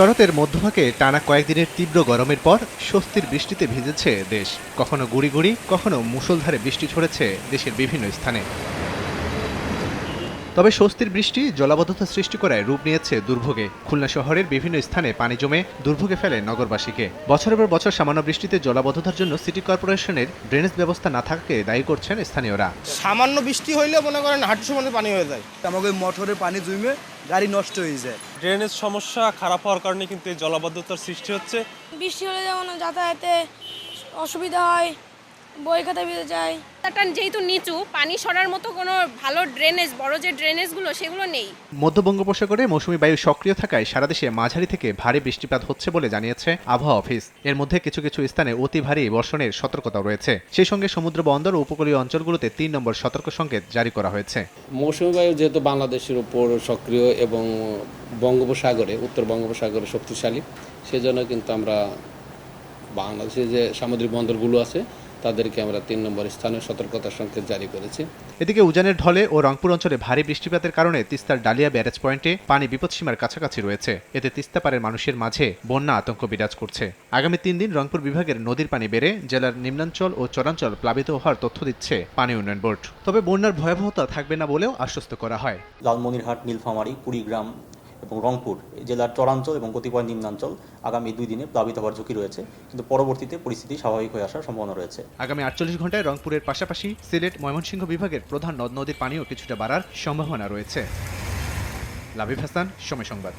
শরতের মধ্যভাগে টানা কয়েকদিনের তীব্র গরমের পর স্বস্তির বৃষ্টিতে ভিজেছে দেশ। কখনো গুড়ি গুড়ি কখনো মুষলধারে বৃষ্টি ঝরেছে দেশের বিভিন্ন স্থানে। তবে স্বস্তির বৃষ্টি জলাবদ্ধতা সৃষ্টি করায় রূপ নিয়েছে দুর্ভোগে। খুলনা শহরের বিভিন্ন স্থানে পানি জমে দুর্ভোগে ফেলে নগরবাসীকে। বছরের পর বছর সামান্য বৃষ্টিতে জলাবদ্ধতার জন্য সিটি কর্পোরেশনের ড্রেনেজ ব্যবস্থা না থাকাকে দায়ী করছেন স্থানীয়রা। সামান্য বৃষ্টি হইলে মনে করেন হাঁটু সমানে পানি হয়ে যায়। আমাকে মোটরে পানি জমে গাড়ি নষ্ট হয়ে যায়। ড্রেনেজ সমস্যা খারাপ হওয়ার কারণে কিন্তু এই জলাবদ্ধতার সৃষ্টি হচ্ছে। বৃষ্টি হলে যেমন যাতায়াতে অসুবিধা হয় বই খাতা ভিজে যায়। রাস্তাটা যেহেতু নিচু পানি সরার মতো কোনো ভালো ড্রেনেজ বড় যে ড্রেনেজগুলো সেগুলো নেই। মধ্য বঙ্গোপসাগরে মৌসুমী বায়ু সক্রিয় থাকায় সারা দেশে মাঝারি থেকে ভারী বৃষ্টিপাত হচ্ছে বলে জানিয়েছে আবহাওয়া অফিস। এর মধ্যে কিছু কিছু স্থানে অতি ভারী বর্ষণের সতর্কতা রয়েছে। সেই সঙ্গে সমুদ্র বন্দর ও উপকূলীয় অঞ্চলগুলোতে তিন নম্বর সতর্ক সংকেত জারি করা হয়েছে। মৌসুমী বায়ু যেহেতু বাংলাদেশের উপর সক্রিয় এবং বঙ্গোপসাগরে উত্তর বঙ্গোপসাগরে শক্তিশালী সেজন্য কিন্তু আমরা বাংলাদেশে যে সামুদ্রিক বন্দরগুলো আছে তাদেরকে আমরা তিন নম্বর স্থানে সতর্কতা সংকেত জারি করেছি। এদিকে উজানের ঢলে ও রংপুর অঞ্চলে ভারী বৃষ্টিপাতের কারণে তিস্তার ডালিয়া ব্যারেজ পয়েন্টে পানি বিপদসীমার কাছাকাছি রয়েছে। এতে তিস্তা পারের মানুষের মাঝে বন্যা আতঙ্ক বিরাজ করছে। আগামী তিন দিন রংপুর বিভাগের নদীর পানি বেড়ে জেলার নিম্নাঞ্চল ও চরাঞ্চল প্লাবিত হওয়ার তথ্য দিচ্ছে পানি উন্নয়ন বোর্ড। তবে বন্যার ভয়াবহতা থাকবে না বলেও আশ্বস্ত করা হয়। লালমনিরহাট নীলফামারী কুড়িগ্রাম এবং রংপুর জেলার চরাঞ্চল এবং কতিপয় নিম্নাঞ্চল আগামী দুই দিনে প্লাবিত হওয়ার ঝুঁকি রয়েছে। কিন্তু পরবর্তীতে পরিস্থিতি স্বাভাবিক হয়ে আসার সম্ভাবনা রয়েছে। আগামী আটচল্লিশ ঘন্টায় রংপুরের পাশাপাশি সিলেট, ময়মনসিংহ বিভাগের প্রধান নদ নদীর পানিও কিছুটা বাড়ার সম্ভাবনা রয়েছে। লাভিফ হাসান, সময় সংবাদ।